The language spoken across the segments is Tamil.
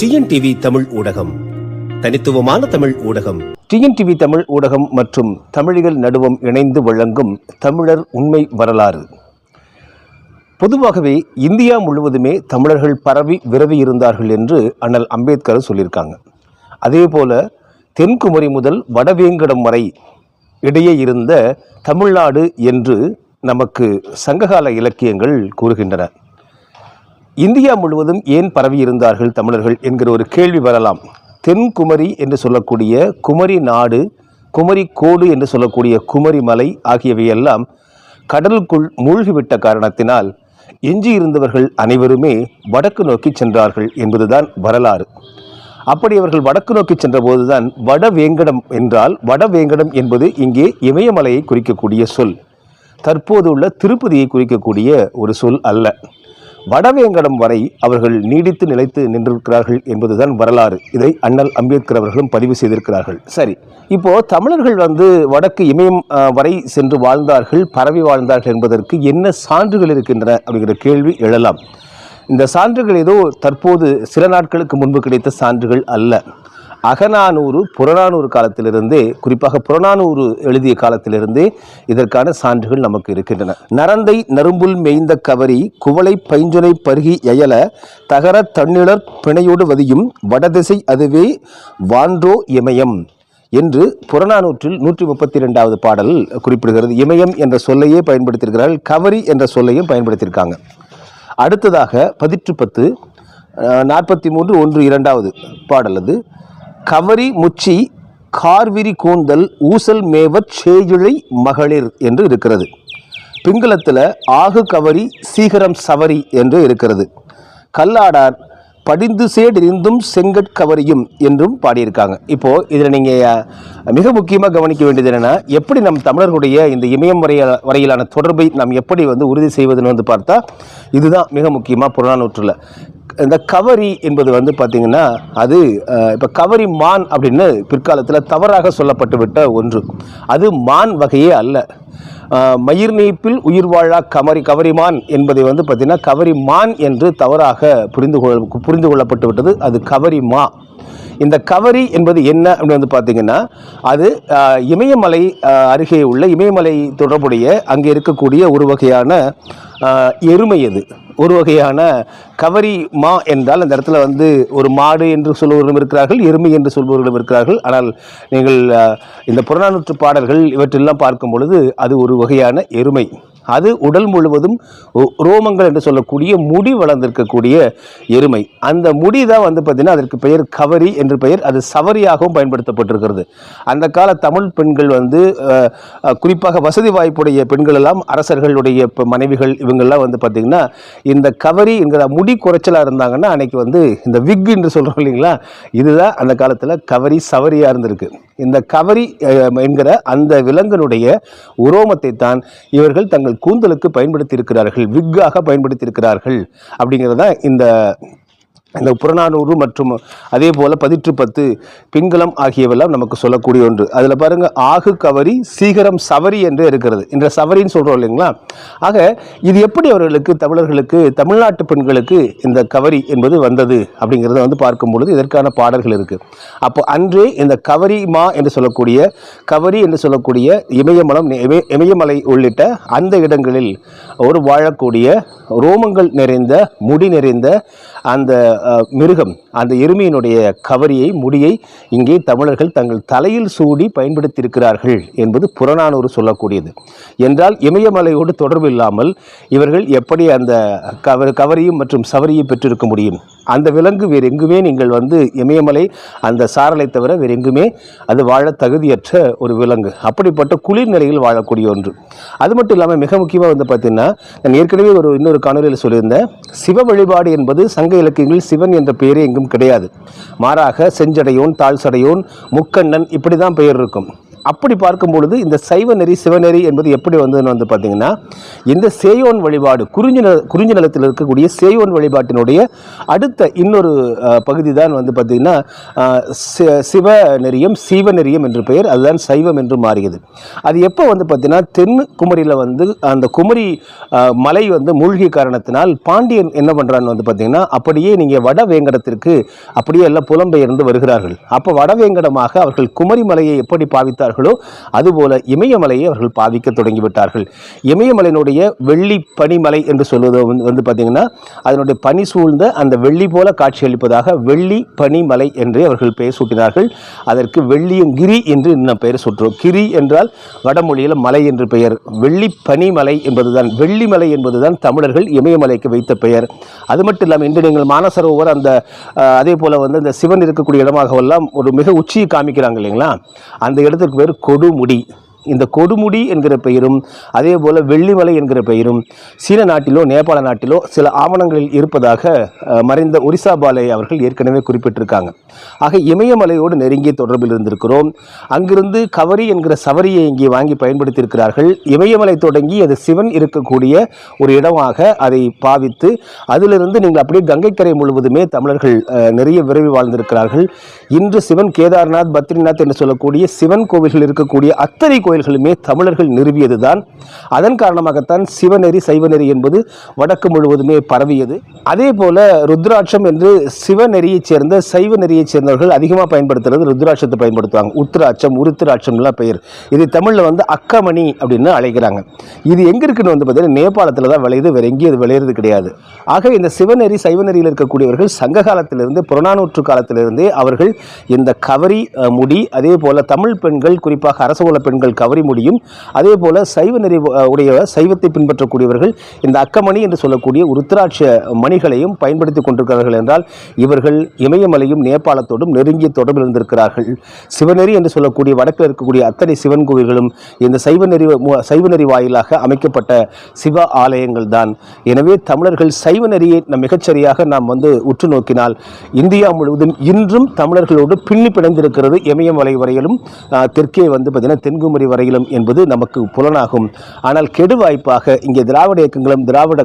டிஎன்டிவி தமிழ் ஊடகம். தனித்துவமான தமிழ் ஊடகம். டிஎன்டிவி தமிழ் ஊடகம் மற்றும் தமிழிகள் நடுவம் இணைந்து வழங்கும் தமிழர் உண்மை வரலாறு. பொதுவாகவே இந்தியா முழுவதுமே தமிழர்கள் பரவி விரவி இருந்தார்கள் என்று அண்ணல் அம்பேத்கர் சொல்லியிருக்காங்க. அதே போல தென்குமரி முதல் வடவேங்கடம் வரை இடையே இருந்த தமிழ்நாடு என்று நமக்கு சங்ககால இலக்கியங்கள் கூறுகின்றன. இந்தியா முழுவதும் ஏன் பரவி இருந்தார்கள் தமிழர்கள் என்கிற ஒரு கேள்வி வரலாம். தென்குமரி என்று சொல்லக்கூடிய குமரி நாடு குமரி கோடு என்று சொல்லக்கூடிய குமரி மலை ஆகியவையெல்லாம் கடலுக்குள் மூழ்கிவிட்ட காரணத்தினால் எஞ்சியிருந்தவர்கள் அனைவருமே வடக்கு நோக்கி சென்றார்கள் என்பதுதான் வரலாறு. அப்படி அவர்கள் வடக்கு நோக்கி சென்றபோதுதான் வடவேங்கடம் என்றால் வடவேங்கடம் என்பது இங்கே இமயமலையை குறிக்கக்கூடிய சொல். தற்போது உள்ள திருப்பதியை குறிக்கக்கூடிய ஒரு சொல் அல்ல. வடவேங்கடம் வரை அவர்கள் நீடித்து நிலைத்து நின்றிருக்கிறார்கள் என்பதுதான் வரலாறு. இதை அண்ணல் அம்பேத்கர் அவர்களும் பதிவு செய்திருக்கிறார்கள். சரி இப்போ தமிழர்கள் வந்து வடக்கு இமயம் வரை சென்று வாழ்ந்தார்கள் பரவி வாழ்ந்தார்கள் என்பதற்கு என்ன சான்றுகள் இருக்கின்றன அப்படிங்கிற கேள்வி எழலாம். இந்த சான்றுகள் ஏதோ தற்போது சில நாட்களுக்கு முன்பு கிடைத்த சான்றுகள் அல்ல. அகநானூறு புறநானூறு காலத்திலிருந்தே குறிப்பாக புறநானூறு எழுதிய காலத்திலிருந்தே இதற்கான சான்றுகள் நமக்கு இருக்கின்றன. நரந்தை நரும்புல் மேய்ந்த கவரி குவளை பைஞ்சுனை பருகி எயல தகர தன்னிழற் பிணையோடு வதியும் வடதிசை அதுவே வான்றோ இமயம் என்று புறநானூற்றில் நூற்றி முப்பத்தி ரெண்டாவது பாடல் குறிப்பிடுகிறது. இமயம் என்ற சொல்லையே பயன்படுத்தியிருக்கிறார்கள் கவரி என்ற சொல்லையும் பயன்படுத்தியிருக்காங்க. அடுத்ததாக பதிற்று பத்து நாற்பத்தி மூன்று ஒன்று இரண்டாவது பாடல் அது. கவரி முச்சி கார்விரி கூந்தல் ஊசல் மேவற் சேயுழை மகளிர் என்று இருக்கிறது. பிங்களத்தில் ஆகு கவரி சீகரம் சவரி என்று இருக்கிறது. கல்லாடார் படிந்து சேடிருந்தும் செங்கட்கவரியும் என்றும் பாடியிருக்காங்க. இப்போது இதில் நீங்கள் மிக முக்கியமாக கவனிக்க வேண்டியது என்னன்னா எப்படி நம் தமிழர்களுடைய இந்த இமயம் வரைய வரையிலான தொடர்பை நாம் எப்படி வந்து உறுதி செய்வதுன்னு வந்து பார்த்தா இதுதான் மிக முக்கியமாக புறநானூற்றில். இந்த கவரி என்பது வந்து பார்த்திங்கன்னா அது இப்போ கவரி மான் அப்படின்னு பிற்காலத்தில் தவறாக சொல்லப்பட்டு விட்ட ஒன்று. அது மான் வகையே அல்ல. மயிர் நீப்பில் உயிர் வாழா கமரி கவரிமான் என்பதை வந்து பார்த்திங்கன்னா கவரிமான் என்று தவறாக புரிந்து கொள் புரிந்து கொள்ளப்பட்டு விட்டது அது கவரிமா இந்த கவரி என்பது என்ன அப்படின்னு வந்து பார்த்தீங்கன்னா அது இமயமலை அருகே உள்ள இமயமலை தொடர்புடைய அங்கே இருக்கக்கூடிய ஒரு வகையான எருமை அது. ஒரு வகையான கவரி மா என்றால் அந்த இடத்துல வந்து ஒரு மாடு என்று சொல்பவர்களும் இருக்கிறார்கள் எருமை என்று சொல்பவர்களும் இருக்கிறார்கள். ஆனால் நீங்கள் இந்த புறநானூற்று பாடல்கள் இவற்றெல்லாம் பார்க்கும் பொழுது அது ஒரு வகையான எருமை. அது உடல் முழுவதும் ரோமங்கள் என்று சொல்லக்கூடிய முடி வளர்ந்திருக்கக்கூடிய எருமை. அந்த முடி தான் வந்து பார்த்திங்கன்னா அதற்கு பெயர் கவரி என்று பெயர். அது சவரியாகவும் பயன்படுத்தப்பட்டிருக்கிறது. அந்த கால தமிழ் பெண்கள் வந்து குறிப்பாக வசதி வாய்ப்புடைய பெண்கள் எல்லாம் அரசர்களுடைய இப்போ மனைவிகள் இவங்கெல்லாம் வந்து பார்த்திங்கன்னா இந்த கவரி என்கிற முடி குறைச்சலாக இருந்தாங்கன்னா அன்னைக்கு வந்து இந்த விக் என்று சொல்கிறோம் இல்லைங்களா? இதுதான் அந்த காலத்தில் கவரி சவரியாக இருந்திருக்கு. இந்த கவரி என்கிற அந்த விலங்கனுடைய உரோமத்தை தான் இவர்கள் தங்கள் கூந்தலுக்கு பயன்படுத்தி இருக்கிறார்கள் விக்காக பயன்படுத்தி இருக்கிறார்கள் அப்படிங்கிறது தான் இந்த இந்த புறநானூறு மற்றும் அதே போல் பதிற்று பத்து பிங்களம் ஆகியவெல்லாம் நமக்கு சொல்லக்கூடிய ஒன்று. அதில் பாருங்கள் ஆகு கவரி சீகரம் சவரி என்று இருக்கிறது. என்ற சவரின்னு சொல்கிறோம் இல்லைங்களா? ஆக இது எப்படி அவர்களுக்கு தமிழர்களுக்கு தமிழ்நாட்டு பெண்களுக்கு இந்த கவரி என்பது வந்தது அப்படிங்கிறத வந்து பார்க்கும் பொழுது இதற்கான பாடல்கள் இருக்குது அப்போ அன்றே இந்த கவரி மா என்று சொல்லக்கூடிய கவரி என்று சொல்லக்கூடிய இமயமலம் இமயமலை உள்ளிட்ட அந்த இடங்களில் ஒரு வாழக்கூடிய ரோமங்கள் நிறைந்த முடி நிறைந்த அந்த மிருகம் அந்த எருமையினுடைய கவரியை முடியை இங்கே தமிழர்கள் தங்கள் தலையில் சூடி பயன்படுத்தியிருக்கிறார்கள் என்பது புறநானூறு சொல்லக்கூடியது. என்றால் இமயமலையோடு தொடர்பு இல்லாமல் இவர்கள் எப்படி அந்த கவர் கவரியும் மற்றும் சவரியும் பெற்றிருக்க முடியும்? அந்த விலங்கு வேறு எங்குமே நீங்கள் வந்து இமயமலை அந்த சாரலை தவிர வேறு எங்குமே அது வாழ தகுதியற்ற ஒரு விலங்கு. அப்படிப்பட்ட குளிர் நிலையில் வாழக்கூடிய ஒன்று. அது மட்டும் இல்லாமல் மிக முக்கியமாக வந்து பார்த்தீங்கன்னா நான் ஏற்கனவே ஒரு இன்னொரு காணொலியில் சொல்லியிருந்தேன் சிவ வழிபாடு என்பது சங்க இலக்கியங்களில் சிவன் என்ற பெயரே எங்கும் கிடையாது. மாறாக செஞ்சடையோன் தாழ்சடையோன் முக்கண்ணன் இப்படி தான் பெயர் இருக்கும். அப்படி பார்க்கும் பொழுது இந்த சைவ நெறி சிவநெறி என்பது எப்படி வந்ததுன்னு வந்து பார்த்தீங்கன்னா இந்த சேயோன் வழிபாடு குறிஞ்சி நில குறிஞ்சி நிலத்தில் இருக்கக்கூடிய சேயோன் வழிபாட்டினுடைய அடுத்த இன்னொரு பகுதி தான் வந்து பார்த்தீங்கன்னா சி- சிவ நெறியம் சீவ நெறியம் என்று பெயர். அதுதான் சைவம் என்று மாறியது. அது எப்போ வந்து பார்த்தீங்கன்னா தென் குமரியில் வந்து அந்த குமரி மலை வந்து மூழ்கி காரணத்தினால் பாண்டியன் என்ன பண்ணுறான்னு வந்து பார்த்தீங்கன்னா அப்படியே நீங்கள் வட வேங்கடத்திற்கு அப்படியே எல்லாம் புலம்பெயர்ந்து வருகிறார்கள். அப்போ வடவேங்கடமாக அவர்கள் குமரி மலையை எப்படி பாவித்தார் பாவித்தார்களோ அதுபோல இமயமலையை அவர்கள் பாவிக்க தொடங்கிவிட்டார்கள். இமயமலையினுடைய வெள்ளி பனிமலை என்று சொல்வது வந்து வந்து பார்த்தீங்கன்னா அதனுடைய பனி சூழ்ந்த அந்த வெள்ளி போல காட்சியளிப்பதாக வெள்ளி பனிமலை என்று அவர்கள் பெயர் சூட்டினார்கள். அதற்கு வெள்ளியங்கிரி என்று இன்னும் பெயர் சூட்டுறோம்? கிரி என்றால் வடமொழியில் மலை என்று பெயர். வெள்ளி பனிமலை என்பதுதான் வெள்ளிமலை என்பதுதான் தமிழர்கள் இமயமலைக்கு வைத்த பெயர். அது மட்டும் இல்லாமல் இன்று நீங்கள் மானசரோவர் அந்த அதே போல் வந்து அந்த சிவன் இருக்கக்கூடிய இடமாகவெல்லாம் ஒரு மிக உச்சியை காமிக்கிறாங்க இல்லைங்களா? அந்த இடத்துக்கு பேர் கொடுமுடி. இந்த கொடுமுடி என்கிற பெயரும் அதே போல் வெள்ளிமலை என்கிற பெயரும் சீன நாட்டிலோ நேபாள நாட்டிலோ சில ஆவணங்களில் இருப்பதாக மறைந்த ஒரிசா பாலே அவர்கள் ஏற்கனவே குறிப்பிட்டிருக்காங்க. ஆக இமயமலையோடு நெருங்கிய தொடர்பில் இருந்திருக்கிறோம். அங்கிருந்து கவரி என்கிற சவரியை இங்கே வாங்கி பயன்படுத்தியிருக்கிறார்கள். இமயமலை தொடங்கி அது சிவன் இருக்கக்கூடிய ஒரு இடமாக அதை பாவித்து அதிலிருந்து நீங்கள் அப்படியே கங்கைக்கரை முழுவதுமே தமிழர்கள் நிறைய விரைவி வாழ்ந்திருக்கிறார்கள். இன்று சிவன் கேதார்நாத் பத்ரிநாத் என்று சொல்லக்கூடிய சிவன் கோவில்கள் இருக்கக்கூடிய அத்தனை கோயில் கோயில்களுமே தமிழர்கள் நிறுவியதுதான். அதன் காரணமாகத்தான் சிவநெறி சைவநெறி என்பது வடக்கு முழுவதுமே பரவியது. அதே போல ருத்ராட்சம் என்று சிவ நெறியைச் சேர்ந்த சைவ நெறியைச் சேர்ந்தவர்கள் அதிகமாக பயன்படுத்துறது ருத்ராட்சத்தை பயன்படுத்துவாங்க. உத்திராட்சம் உருத்திராட்சம்லாம் பெயர். இது தமிழில் வந்து அக்கமணி அப்படின்னு அழைக்கிறாங்க. இது எங்கே இருக்குன்னு வந்து பார்த்தீங்கன்னா நேபாளத்தில் தான் விளையுது. வேற எங்கேயும் அது விளையிறது கிடையாது. ஆக இந்த சிவநெறி சைவநெறியில் இருக்கக்கூடியவர்கள் சங்க காலத்திலிருந்து புறநானூற்று காலத்திலிருந்தே அவர்கள் இந்த கவரி முடி அதே போல தமிழ் பெண்கள் குறிப்பாக அரச குல பெண்கள் கவரி முடியும். அதே போல சைவ நெறி உடைய சைவத்தை பின்பற்றக்கூடியவர்கள் இந்த அக்கமணி என்று சொல்லக்கூடிய உருத்திராட்ச மணிகளையும் பயன்படுத்தி கொண்டிருக்கிறார்கள் என்றால் இவர்கள் இமயமலையும் நேபாளத்தோடும் நெருங்கிய தொடர்பில் இருந்திருக்கிறார்கள். சிவநெறி என்று சொல்லக்கூடிய வடக்கில் இருக்கக்கூடிய அத்தனை சிவன் கோவில்களும் இந்த சைவ நெறி சைவ நெறி வாயிலாக அமைக்கப்பட்ட சிவ ஆலயங்கள் தான் எனவே தமிழர்கள் சைவ நெறியை நம் மிகச்சரியாக நாம் வந்து உற்று நோக்கினால் இந்தியா முழுவதும் இன்றும் தமிழர்களோடு பின்னி பிணைந்திருக்கிறது இமயமலை வரையிலும் தெற்கே வந்து பார்த்தீங்கன்னா தென்குமரி வரையிலும் என்பது நமக்கு புலனாகும். ஆனால் கெடு வாய்ப்பாக இங்கே திராவிட இயக்கங்களும் திராவிட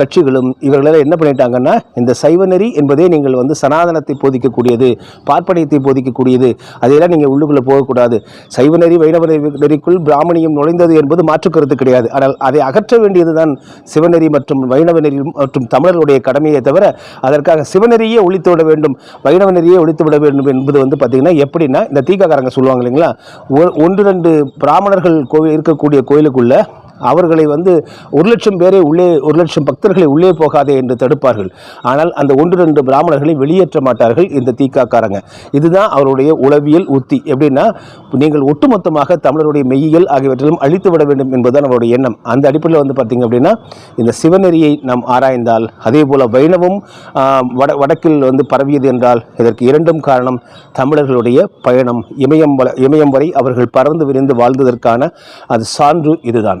கட்சிகளும் இவர்களால் என்ன பண்ணிட்டாங்கன்னா இந்த சைவ நெறி என்பதே நீங்கள் வந்து சனாதனத்தை போதிக்கக்கூடியது பார்ப்பனியத்தை போதிக்கக்கூடியது. அதையெல்லாம் நீங்கள் உள்ளுக்குள்ளே போகக்கூடாது. சைவ நெறி வைணவ நெறிக்குள் பிராமணியம் நுழைந்தது என்பது மாற்று கருத்து கிடையாது. ஆனால் அதை அகற்ற வேண்டியதுதான் சிவநெறி மற்றும் வைணவ நெறி மற்றும் தமிழர்களுடைய கடமையை தவிர அதற்காக சிவநெறியே ஒழித்து விட வேண்டும் வைணவ நெறியே ஒழித்து விட வேண்டும் என்பது வந்து பார்த்தீங்கன்னா எப்படின்னா இந்த தீக்காக்காரங்க சொல்லுவாங்க இல்லைங்களா? ஒ- ஒன்று ரெண்டு பிராமணர்கள் கோவில் இருக்கக்கூடிய கோயிலுக்குள்ளே அவர்களை வந்து ஒரு லட்சம் பேரை உள்ளே ஒரு லட்சம் பக்தர்களை உள்ளே போகாதே என்று தடுப்பார்கள். ஆனால் அந்த ஒன்று ரெண்டு பிராமணர்களை வெளியேற்ற மாட்டார்கள் இந்த தீக்காக்காரங்க. இதுதான் அவருடைய உளவியல் உத்தி. எப்படின்னா நீங்கள் ஒட்டுமொத்தமாக தமிழருடைய மெய்யியல் ஆகியவற்றிலும் அழித்து விட வேண்டும் என்பதுதான் அவருடைய எண்ணம். அந்த அடிப்படையில் வந்து பார்த்தீங்க அப்படின்னா இந்த சிவநெறியை நாம் ஆராய்ந்தால் அதே போல் வைணவம் வட வடக்கில் வந்து பரவியது என்றால் இதற்கு இரண்டும் காரணம் தமிழர்களுடைய பயணம். இமயம் வல- இமயம் வரை அவர்கள் பறந்து விரிந்து வாழ்ந்ததற்கான அது சான்று இதுதான்.